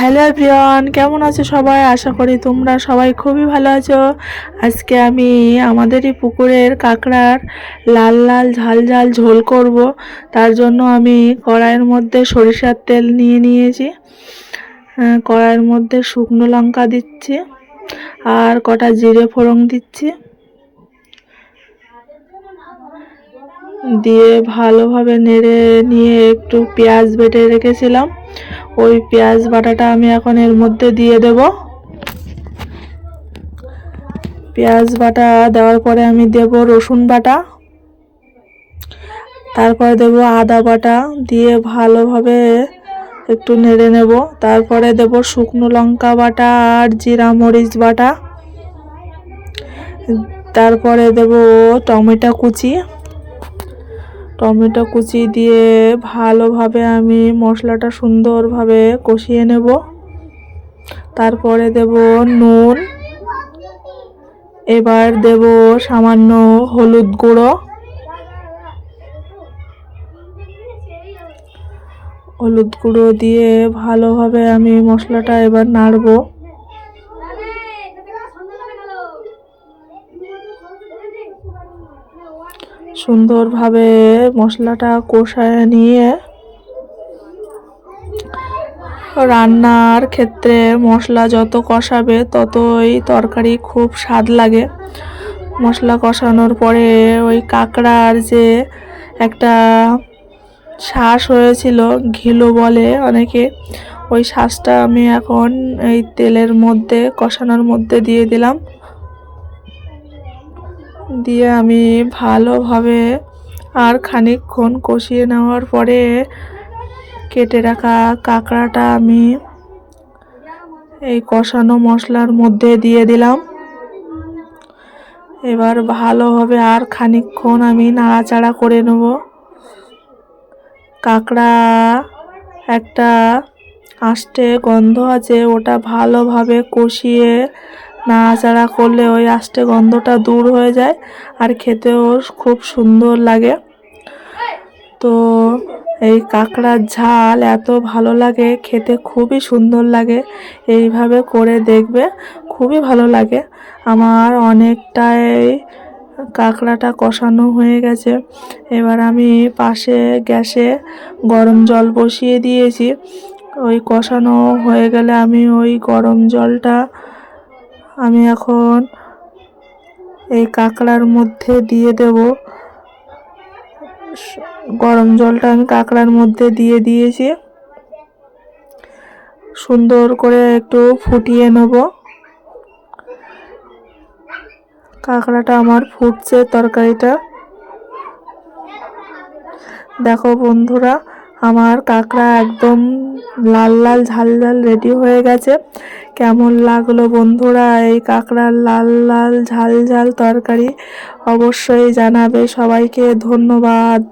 Hello প্রিয়ন কেমন আছো সবাই? আশা করি তোমরা সবাই খুবই ভালো আছো। আজকে আমি আমাদেরই পুকুরের কাঁকড়ার লাল লাল ঝাল ঝাল ঝোল করব। তার জন্য আমি কড়াইয়ের মধ্যে সরিষার তেল নিয়ে নিয়েছি। কড়াইয়ের মধ্যে শুকনো লঙ্কা দিচ্ছি আর কটা জিরে ফোড়ন দিচ্ছি। দিয়ে ভালোভাবে নেড়ে নিয়ে একটু পেঁয়াজ বেটে রেখেছিলাম। ওই পেঁয়াজ বাটাটা আমি এখন এর মধ্যে দিয়ে দেব। পেঁয়াজ বাটা দেওয়ার পরে আমি দেব রসুন বাটা। তারপরে দেব আদা বাটা দিয়ে ভালোভাবে একটু নেড়ে নেব। তারপরে দেব শুকনো লঙ্কা বাটা আর জিরা মরিচ বাটা। তারপরে দেব টমেটো কুচি। টমেটো কুচি দিয়ে ভালোভাবে আমি মশলাটা সুন্দরভাবে কষিয়ে নেব। তারপরে দেব নুন। এবার দেব সামান্য হলুদ গুঁড়ো। হলুদ গুঁড়ো দিয়ে ভালোভাবে আমি মশলাটা এবার নাড়বো। সুন্দরভাবে মশলাটা কষায় নিয়ে রান্নার ক্ষেত্রে মশলা যত কষাবে ততই তরকারি খুব স্বাদ লাগে। মশলা কষানোর পরে ওই কাঁকড়ার যে একটা শ্বাস হয়েছিল, ঘিলো বলে অনেকে, ওই শ্বাসটা আমি এখন এই তেলের মধ্যে কষানোর মধ্যে দিয়ে দিলাম। দিয়ে আমি ভালোভাবে আর খানিকক্ষণ কষিয়ে নেওয়ার পরে কেটে রাখা কাঁকড়াটা আমি এই কষানো মশলার মধ্যে দিয়ে দিলাম। এবার ভালোভাবে আর খানিকক্ষণ আমি নাড়াচাড়া করে নেব। কাঁকড়া একটা আষ্টে গন্ধ আছে, ওটা ভালোভাবে কষিয়ে নাড়াচাড়া করলে ওই আষ্টে গন্ধটা দূর হয়ে যায় আর খেতেও খুব সুন্দর লাগে। তো এই কাঁকড়ার ঝাল এত ভালো লাগে, খেতে খুবই সুন্দর লাগে। এইভাবে করে দেখবে, খুবই ভালো লাগে। আমার অনেকটাই কাঁকড়াটা কষানো হয়ে গেছে। এবার আমি পাশে গ্যাসে গরম জল বসিয়ে দিয়েছি। ওই কষানো হয়ে গেলে আমি ওই গরম জলটা আমি এখন এই কাঁকড়ার মধ্যে দিয়ে দেব। গরম জলটা আমি কাঁকড়ার মধ্যে দিয়ে দিয়েছি। সুন্দর করে একটু ফুটিয়ে নেব। কাঁকড়াটা আমার ফুটছে তরকারিটা। দেখো বন্ধুরা আমার কাঁকড়া একদম লাল লাল ঝাল ঝাল রেডি হয়ে গেছে। কেমন লাগল বন্ধুরা এই কাঁকড়ার লাল লাল ঝাল ঝাল তরকারি? অবশ্যই জানাবে সবাইকে, ধন্যবাদ।